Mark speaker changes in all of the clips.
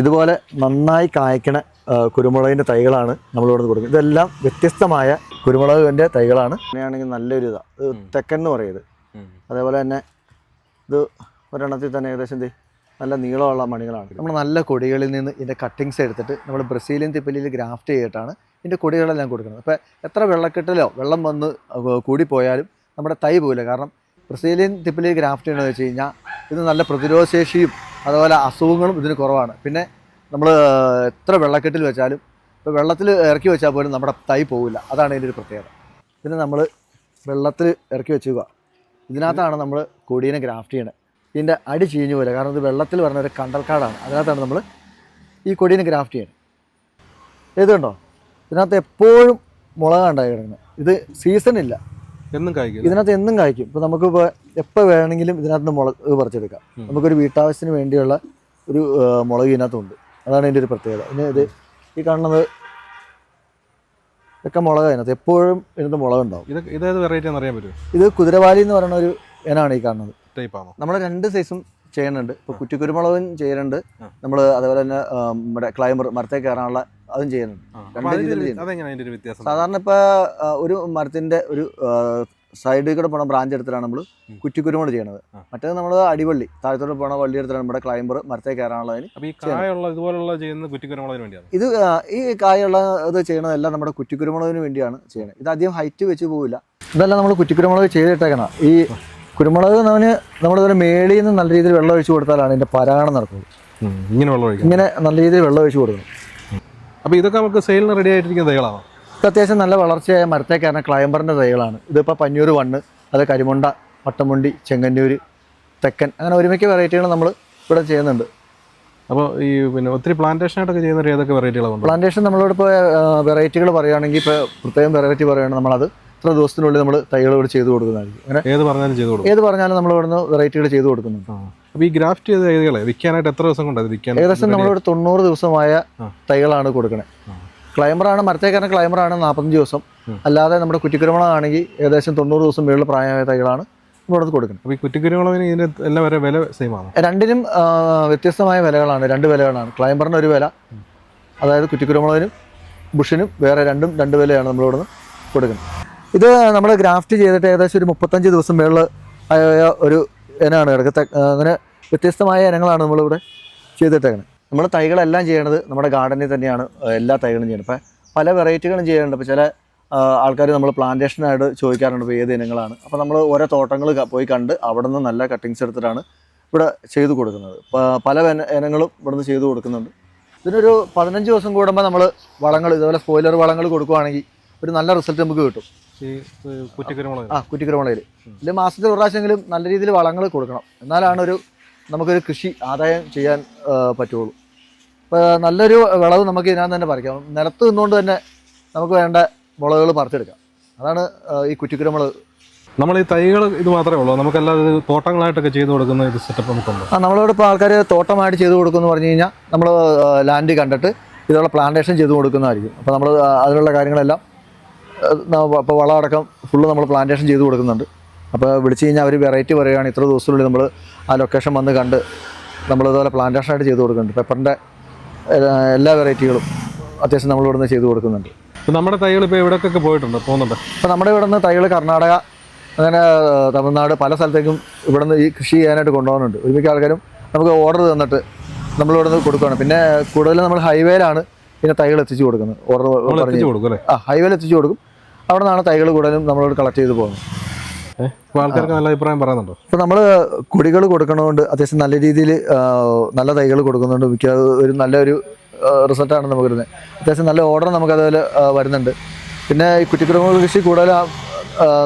Speaker 1: ഇതുപോലെ നന്നായി കായ്ക്കണ കുരുമുളകിന്റെ തൈകളാണ് നമ്മളിവിടെ കൊടുക്കുന്നത്. ഇതെല്ലാം വ്യത്യസ്തമായ കുരുമുളകിന്റെ തൈകളാണ്. അങ്ങനെയാണെങ്കിൽ നല്ലൊരു ഇതാണ് ഇത് തെക്കൻ എന്ന് പറയുന്നത് അതേപോലെ തന്നെ ഇത് ഒരെണ്ണത്തിൽ തന്നെ ഏകദേശം എന്ത് നല്ല നീളമുള്ള മണികളാണ്. നമ്മൾ നല്ല കൊടികളിൽ നിന്ന് ഇതിന്റെ കട്ടിങ്സ് എടുത്തിട്ട് നമ്മൾ ബ്രസീലിയൻ തിപ്പലിയിൽ ഗ്രാഫ്റ്റ് ചെയ്തിട്ടാണ് ഇതിന്റെ കൊടികളെല്ലാം കൊടുക്കുന്നത്. അപ്പോൾ എത്ര വെള്ളക്കെട്ടിലോ വെള്ളം വന്ന് കൂടിപ്പോയാലും നമ്മുടെ തൈ പോകില്ല കാരണം ബ്രസീലിയൻ തിപ്പലിയിൽ ഗ്രാഫ്റ്റ് ചെയ്യണമെന്ന് വെച്ച് കഴിഞ്ഞാൽ ഇത് നല്ല പ്രതിരോധശേഷിയും അതുപോലെ അസുഖങ്ങളും ഇതിന് കുറവാണ്. പിന്നെ നമ്മൾ എത്ര വെള്ളക്കെട്ടിൽ വെച്ചാലും ഇപ്പോൾ വെള്ളത്തിൽ ഇറക്കി വെച്ചാൽ പോലും നമ്മുടെ തൈ പോവില്ല. അതാണ് ഇതിന്റെ ഒരു പ്രത്യേകത. പിന്നെ നമ്മൾ വെള്ളത്തിൽ ഇറക്കി വെച്ചുക. ഇതിനകത്താണ് നമ്മൾ കൊടിയനെ ഗ്രാഫ്റ്റ് ചെയ്യണത് ഇതിന്റെ അടി ചീഞ്ഞു പോലെ കാരണം ഇത് വെള്ളത്തിൽ പറഞ്ഞ ഒരു കണ്ടൽക്കാടാണ്. അതിനകത്താണ് നമ്മൾ ഈ കൊടിയനെ ഗ്രാഫ്റ്റ് ചെയ്യണത് ഏതുണ്ടോ ഇതിനകത്ത് എപ്പോഴും മുളകാണ്ടായി കിടക്കുന്നത്. ഇത് സീസൺ ഇല്ല
Speaker 2: എന്നും കായ്ക്കും
Speaker 1: ഇതിനകത്ത് എന്നും കായ്ക്കും ഇപ്പൊ നമുക്ക് ഇപ്പൊ എപ്പോൾ വേണമെങ്കിലും ഇതിനകത്ത് മുളക് പറിച്ചെടുക്കാം. നമുക്കൊരു വീട്ടാവശ്യത്തിന് വേണ്ടിയുള്ള ഒരു മുളക് ഇതിനകത്തുണ്ട്. അതാണ് ഇതിന്റെ ഒരു പ്രത്യേകത. പിന്നെ ഇത് ഈ കാണുന്നത് ഇതൊക്കെ മുളക് അതിനകത്ത് എപ്പോഴും ഇതിനകത്ത് മുളക്
Speaker 2: ഉണ്ടാവും ഇതേത് വെറൈറ്റി എന്ന് അറിയാൻ പറ്റുമോ?
Speaker 1: ഇത് കുതിരവാലി എന്ന് പറയുന്ന ഒരു ഇനാണ് ഈ കാണുന്നത്.
Speaker 2: ടൈപ്പാണോ
Speaker 1: നമ്മൾ രണ്ട് സൈസും ചെയ്യുന്നുണ്ട്. ഇപ്പോൾ കുറ്റിക്കുരുമുളകും ചെയ്യുന്നുണ്ട്. നമ്മൾ അതുപോലെ തന്നെ നമ്മുടെ ക്ലൈമർ മരത്തെ കയറാനുള്ള അതും ചെയ്യുന്നുണ്ട് സാധാരണ ഇപ്പോൾ ഒരു മരത്തിന്റെ ഒരു സൈഡിൽ കൂടെ പോണ ബ്രാഞ്ച് എടുത്തിട്ടാണ് നമ്മൾ കുറ്റിക്കുരുമോട് ചെയ്യണത്. മറ്റേത് നമ്മൾ അടിവള്ളി താഴത്തോട്ട് പോണ വള്ളി എടുത്തിട്ടാണ് നമ്മുടെ ക്ലൈംബർ മരത്തെ കയറാനുള്ളതിന് ഇത് ഈ കായുള്ള ഇത് ചെയ്യണതെല്ലാം നമ്മുടെ കുറ്റിക്കുരുമുളകിന് വേണ്ടിയാണ് ചെയ്യണത് ഇത് അധികം ഹൈറ്റ് വെച്ച് പോവില്ല. ഇതെല്ലാം നമ്മൾ കുറ്റിക്കുരുമുളക് ചെയ്തിട്ടേക്കണം. ഈ കുരുമുളക് നമ്മൾ നമ്മളിതുപോലെ മേളിൽ നിന്ന് നല്ല രീതിയിൽ വെള്ളം ഒഴിച്ചു കൊടുത്താലാണ് ഇതിന്റെ പരാഗണം നടക്കുന്നത്.
Speaker 2: ഇങ്ങനെ വെള്ളം
Speaker 1: ഇങ്ങനെ നല്ല രീതിയിൽ വെള്ളം ഒഴിച്ചു കൊടുക്കണം.
Speaker 2: അപ്പൊ ഇതൊക്കെ നമുക്ക് സെയിലിന് റെഡി ആയിട്ടിരിക്കുന്ന തൈകളാണോ?
Speaker 1: ഇത് അത്യാവശ്യം നല്ല വളർച്ചയായ മരത്തെ കാരണം ക്ലൈംബറിന്റെ തൈകളാണ്. ഇതിപ്പോൾ പഞ്ഞൂർ വണ്ണ് അത് കരിമുണ്ട വട്ടമുണ്ടി ചെങ്ങന്നൂർ തെക്കൻ അങ്ങനെ ഒരുമിക്ക വെറൈറ്റികൾ നമ്മൾ ഇവിടെ ചെയ്യുന്നുണ്ട്.
Speaker 2: അപ്പോൾ ഈ പിന്നെ ഒത്തിരി പ്ലാന്റേഷൻ ആയിട്ടൊക്കെ ചെയ്യുന്ന ഏതൊക്കെ വെറൈറ്റികളാണ്
Speaker 1: പ്ലാന്റേഷൻ നമ്മളോട് ഇപ്പോൾ വെറൈറ്റികൾ പറയുകയാണെങ്കിൽ ഇപ്പോൾ പ്രത്യേകം വെറൈറ്റി പറയുകയാണെങ്കിൽ നമ്മളത് ഇത്ര ദിവസത്തിനുള്ളിൽ നമ്മൾ തൈകൾ ഇവിടെ ചെയ്ത് കൊടുക്കുന്നതായിരിക്കും. അങ്ങനെ
Speaker 2: ഏത് പറഞ്ഞാലും ചെയ്തു കൊടുക്കും.
Speaker 1: ഏത് പറഞ്ഞാലും നമ്മൾ ഇവിടുന്ന് വെറൈറ്റികൾ ചെയ്തു കൊടുക്കുന്നുണ്ട്.
Speaker 2: അപ്പോൾ ഈ ഗ്രാഫ്റ്റ് ചെയ്ത തൈകളെ വിൽക്കാനായിട്ട് എത്ര ദിവസം കൊണ്ടത് വിൽക്കാൻ
Speaker 1: ഏകദേശം നമ്മളിവിടെ തൊണ്ണൂറ് ദിവസമായ. തൈകളാണ് കൊടുക്കണത്
Speaker 2: ആ.
Speaker 1: ക്ലൈമറാണ് മരത്തേക്കാരൻ ക്ലൈമറാണ് നാൽപ്പത്തഞ്ച് ദിവസം. അല്ലാതെ നമ്മുടെ കുറ്റിക്കുരുമുളകാണെങ്കിൽ ഏകദേശം തൊണ്ണൂറ് ദിവസം മേളിൽ പ്രായമായ തൈകളാണ് ഇവിടെ കൊടുക്കുന്നത്
Speaker 2: അപ്പോൾ ഈ കുറ്റിക്കുരുമുളകിന് ഇതിന് എല്ലാം വരെ വില സെയിം ആണ്?
Speaker 1: രണ്ടിനും വ്യത്യസ്തമായ വിലകളാണ്. രണ്ട് വിലകളാണ്. ക്ലൈംബറിന് ഒരു വില. അതായത് കുറ്റിക്കുരുമുളകിനും ബുഷിനും വേറെ രണ്ടും രണ്ട് വിലയാണ് നമ്മളിവിടെ നിന്ന് കൊടുക്കുന്നത്. ഇത് നമ്മൾ ഗ്രാഫ്റ്റ് ചെയ്തിട്ട് ഏകദേശം ഒരു മുപ്പത്തഞ്ച് ദിവസം മേളിൽ ഒരു ഇനമാണ് കിടക്കുക അങ്ങനെ വ്യത്യസ്തമായ ഇനങ്ങളാണ് നമ്മളിവിടെ ചെയ്തിട്ടേക്കുന്നത് നമ്മൾ തൈകളെല്ലാം ചെയ്യണത് നമ്മുടെ ഗാർഡനിൽ തന്നെയാണ് എല്ലാ തൈകളും ചെയ്യുന്നത് ഇപ്പം പല വെറൈറ്റികളും ചെയ്യുന്നുണ്ട് ഇപ്പോൾ ചില ആൾക്കാർ നമ്മൾ പ്ലാന്റേഷനായിട്ട് ചോദിക്കാറുണ്ട് ഇപ്പോൾ ഏത് ഇനങ്ങളാണ്. അപ്പോൾ നമ്മൾ ഓരോ തോട്ടങ്ങൾ പോയി കണ്ട് അവിടെ നിന്ന് നല്ല കട്ടിങ്സ് എടുത്തിട്ടാണ് ഇവിടെ ചെയ്തു കൊടുക്കുന്നത്. പല ഇനങ്ങളും ഇവിടെ നിന്ന് ചെയ്തു കൊടുക്കുന്നുണ്ട്. ഇതിനൊരു പതിനഞ്ച് ദിവസം കൂടുമ്പോൾ നമ്മൾ വളങ്ങൾ ഇതുപോലെ സ്പോയിലർ വളങ്ങൾ കൊടുക്കുകയാണെങ്കിൽ ഒരു നല്ല റിസൾട്ട് നമുക്ക് കിട്ടും. ആ കുറ്റിക്കുരുമുളകിൽ ഇതിൽ മാസത്തിൽ ഒരു പ്രാവശ്യമെങ്കിലും നല്ല രീതിയിൽ വളങ്ങൾ കൊടുക്കണം. എന്നാലാണ് ഒരു നമുക്കൊരു കൃഷി ആദായം ചെയ്യാൻ പറ്റുള്ളൂ. ഇപ്പോൾ നല്ലൊരു വിളവ് നമുക്ക് ഇതിനകത്ത് തന്നെ പറിക്കാം. നിലത്ത് നിന്നുകൊണ്ട് തന്നെ നമുക്ക് വേണ്ട മുളകുകൾ പറിച്ചെടുക്കാം. അതാണ് ഈ കുറ്റിക്കുരുമുളക്.
Speaker 2: നമ്മൾ ഈ തൈകൾ ഇത് മാത്രമേ ഉള്ളൂ. നമുക്കല്ലാതെ തോട്ടങ്ങളായിട്ടൊക്കെ ചെയ്ത് കൊടുക്കുന്ന ഇത് സെറ്റപ്പ് നമുക്കുണ്ട്?
Speaker 1: ആ നമ്മളോട് ഇപ്പോൾ ആൾക്കാർ തോട്ടമായിട്ട് ചെയ്ത് കൊടുക്കുമെന്ന് പറഞ്ഞു കഴിഞ്ഞാൽ നമ്മൾ ലാൻഡ് കണ്ടിട്ട് ഇതുള്ള പ്ലാന്റേഷൻ ചെയ്ത് കൊടുക്കുന്നതായിരിക്കും. അപ്പോൾ നമ്മൾ അതിനുള്ള കാര്യങ്ങളെല്ലാം ഇപ്പോൾ വളമടക്കം ഫുള്ള് നമ്മൾ പ്ലാന്റേഷൻ ചെയ്ത് കൊടുക്കുന്നുണ്ട്. അപ്പോൾ വിളിച്ചു കഴിഞ്ഞാൽ അവർ വെറൈറ്റി പറയുകയാണ് ഇത്ര ദിവസത്തിനുള്ളിൽ നമ്മൾ ആ ലൊക്കേഷൻ വന്ന് കണ്ട് നമ്മൾ ഇതുപോലെ പ്ലാന്റേഷനായിട്ട് ചെയ്ത് കൊടുക്കുന്നുണ്ട്. പെപ്പറിന്റെ എല്ലാ വെറൈറ്റികളും അത്യാവശ്യം നമ്മൾ ഇവിടുന്ന് ചെയ്ത് കൊടുക്കുന്നുണ്ട്.
Speaker 2: ഇപ്പോൾ നമ്മുടെ തൈകൾ ഇപ്പോൾ എവിടേക്കൊക്കെ പോയിട്ടുണ്ട്? പോകുന്നുണ്ട്?
Speaker 1: ഇപ്പോൾ നമ്മുടെ ഇവിടെ നിന്ന് തൈകൾ കർണാടക അങ്ങനെ തമിഴ്നാട് പല സ്ഥലത്തേക്കും ഇവിടെ നിന്ന് ഈ കൃഷി ചെയ്യാനായിട്ട് കൊണ്ടുപോകുന്നുണ്ട്. ഒരുമിക്ക ആൾക്കാരും നമുക്ക് ഓർഡർ തന്നിട്ട് നമ്മൾ നിന്ന് കൊടുക്കുകയാണ് പിന്നെ കൂടുതലും നമ്മൾ ഹൈവേയിലാണ് പിന്നെ തൈകൾ എത്തിച്ചു കൊടുക്കുന്നത്. ഓർഡർ ആ ഹൈവേയിൽ എത്തിച്ചു കൊടുക്കും. അവിടെ നിന്നാണ് തൈകൾ കൂടുതലും നമ്മളോട് കളക്ട് ചെയ്ത് പോകുന്നത്.
Speaker 2: ഇപ്പൊ ആൾക്കാർക്ക് നല്ല അഭിപ്രായം പറയുന്നുണ്ടോ?
Speaker 1: ഇപ്പോൾ നമ്മൾ കൊടികൾ കൊടുക്കണതുകൊണ്ട് അത്യാവശ്യം നല്ല രീതിയിൽ നല്ല തൈകൾ കൊടുക്കുന്നുണ്ട്. മിക്ക ഒരു നല്ലൊരു റിസൾട്ടാണ് നമുക്ക് വരുന്നത് അത്യാവശ്യം നല്ല ഓർഡർ നമുക്ക് അതുപോലെ വരുന്നുണ്ട്. പിന്നെ ഈ കുറ്റിക്കുരുമുളക് കൃഷി കൂടുതൽ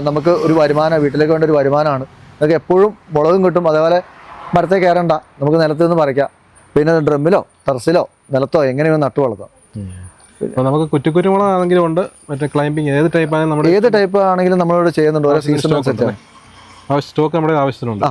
Speaker 1: നമുക്ക് ഒരു വരുമാനം വീട്ടിലേക്ക് വേണ്ട ഒരു വരുമാനമാണ്. നമുക്ക് എപ്പോഴും മുളകും കിട്ടും. അതേപോലെ മരത്തെ കയറണ്ട. നമുക്ക് നിലത്ത് നിന്ന് പറിക്കാം. പിന്നെ ഡ്രമ്മിലോ ടെറസിലോ നിലത്തോ എങ്ങനെയോ നട്ടു വളർത്താം
Speaker 2: നമുക്ക് കുറ്റിക്കുരുമുളകാണെങ്കിലും ഉണ്ട് മറ്റേ ക്ലൈമ്പിങ് ഏത് ടൈപ്പ് ആണെങ്കിലും നമ്മുടെ
Speaker 1: ഏത് ടൈപ്പ് ആണെങ്കിലും നമ്മളിവിടെ ചെയ്യുന്നുണ്ട് ഓരോ സീസൺ
Speaker 2: സ്റ്റോക്ക്
Speaker 1: അനുസരിച്ചാണ്.
Speaker 2: ആ സ്റ്റോക്ക് നമ്മുടെ ആവശ്യത്തിനുണ്ട്.